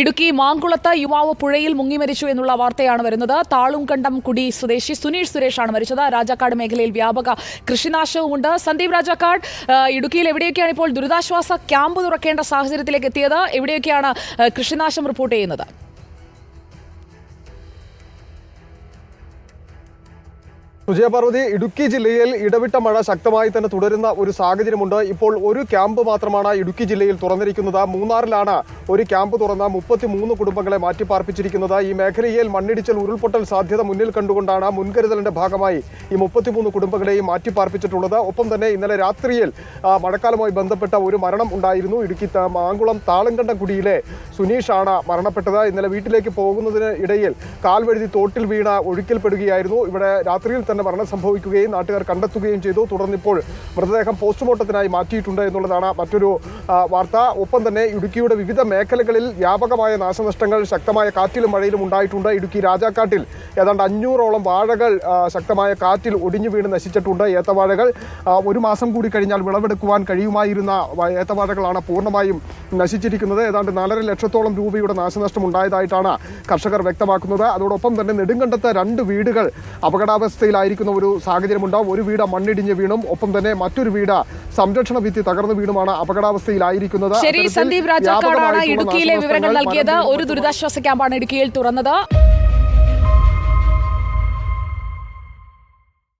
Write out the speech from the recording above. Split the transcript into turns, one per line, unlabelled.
ഇടുക്കി മാങ്കുളത്ത് യുവാവ് പുഴയിൽ മുങ്ങി മരിച്ചു എന്നുള്ള വാർത്തയാണ് വരുന്നത്. താളുംകണ്ടം കുടി സ്വദേശി സുനീഷ് സുരേഷാണ് മരിച്ചത്. രാജാക്കാട് മേഖലയിൽ വ്യാപക കൃഷിനാശവുമുണ്ട്. സന്ദീപ് രാജാക്കാട് ഇടുക്കിയിൽ എവിടെയൊക്കെയാണ് ഇപ്പോൾ ദുരിതാശ്വാസ ക്യാമ്പ് തുറക്കേണ്ട സാഹചര്യത്തിലേക്ക് എത്തിയത്? എവിടെയൊക്കെയാണ് കൃഷിനാശം റിപ്പോർട്ട് ചെയ്യുന്നത്?
സുജയപാർവതി ഇടുക്കി ജില്ലയിൽ ഇടവിട്ട മഴ ശക്തമായി തന്നെ തുടരുന്ന ഒരു സാഹചര്യമുണ്ട്. ഇപ്പോൾ ഒരു ക്യാമ്പ് മാത്രമാണ് ഇടുക്കി ജില്ലയിൽ തുറന്നിരിക്കുന്നത്. മൂന്നാറിലാണ് ഒരു ക്യാമ്പ് തുറന്ന മുപ്പത്തിമൂന്ന് കുടുംബങ്ങളെ മാറ്റിപ്പാർപ്പിച്ചിരിക്കുന്നത്. ഈ മേഖലയിൽ മണ്ണിടിച്ചൽ ഉരുൾപൊട്ടൽ സാധ്യത മുന്നിൽ കണ്ടുകൊണ്ടാണ് മുൻകരുതലിന്റെ ഭാഗമായി ഈ മുപ്പത്തിമൂന്ന് കുടുംബങ്ങളെയും മാറ്റിപ്പാർപ്പിച്ചിട്ടുള്ളത്. ഒപ്പം തന്നെ ഇന്നലെ രാത്രിയിൽ മഴക്കാലവുമായി ബന്ധപ്പെട്ട ഒരു മരണം ഉണ്ടായിരുന്നു. ഇടുക്കി മാങ്കുളം താളങ്കണ്ടക്കുടിയിലെ സുനീഷാണ് മരണപ്പെട്ടത്. ഇന്നലെ വീട്ടിലേക്ക് പോകുന്നതിന് ഇടയിൽ കാൽവഴുതി തോട്ടിൽ വീണ ഒഴുക്കിൽപ്പെടുകയായിരുന്നു. ഇവിടെ രാത്രിയിൽ തന്നെ മരണം സംഭവിക്കുകയും നാട്ടുകാർ കണ്ടെത്തുകയും ചെയ്തു. തുടർന്ന് ഇപ്പോൾ മൃതദേഹം പോസ്റ്റ്മോർട്ടത്തിനായി മാറ്റിയിട്ടുണ്ട് എന്നുള്ളതാണ് മറ്റൊരു വാർത്ത. ഒപ്പം തന്നെ ഇടുക്കിയുടെ വിവിധ മേഖലകളിൽ വ്യാപകമായ നാശനഷ്ടങ്ങൾ ശക്തമായ കാറ്റിലും മഴയിലും ഉണ്ടായിട്ടുണ്ട്. ഇടുക്കി രാജാക്കാട്ടിൽ ഏതാണ്ട് അഞ്ഞൂറോളം വാഴകൾ ശക്തമായ കാറ്റിൽ ഒടിഞ്ഞു വീണ് നശിച്ചിട്ടുണ്ട് ഏത്തവാഴകൾ. ഒരു മാസം കൂടി കഴിഞ്ഞാൽ വിളവെടുക്കുവാൻ കഴിയുമായിരുന്ന ഏത്തവാഴകളാണ് പൂർണമായും നശിച്ചിരിക്കുന്നത്. ഏതാണ്ട് നാലര ലക്ഷത്തോളം രൂപയുടെ നാശനഷ്ടം ഉണ്ടായതായിട്ടാണ് കർഷകർ വ്യക്തമാക്കുന്നത്. അതോടൊപ്പം തന്നെ നെടുങ്കണ്ടത്ത് രണ്ട് വീടുകൾ അപകടാവസ്ഥയിലായിരിക്കുന്ന ഒരു സാഹചര്യമുണ്ടാവും. ഒരു വീട് മണ്ണിടിഞ്ഞ് വീണും ഒപ്പം തന്നെ മറ്റൊരു വീട് സംരക്ഷണ ഭിത്തി തകർന്നു വീണുമാണ് അപകടാവസ്ഥയിലായിരിക്കുന്നത്.
ശരി സന്ദീപ് രാജാക്കാടാണ് ഇടുക്കിയിലെ വിവരങ്ങൾ നൽകിയത്. ഒരു ദുരിതാശ്വാസ ക്യാമ്പാണ് ഇടുക്കിയിൽ തുറന്നത്.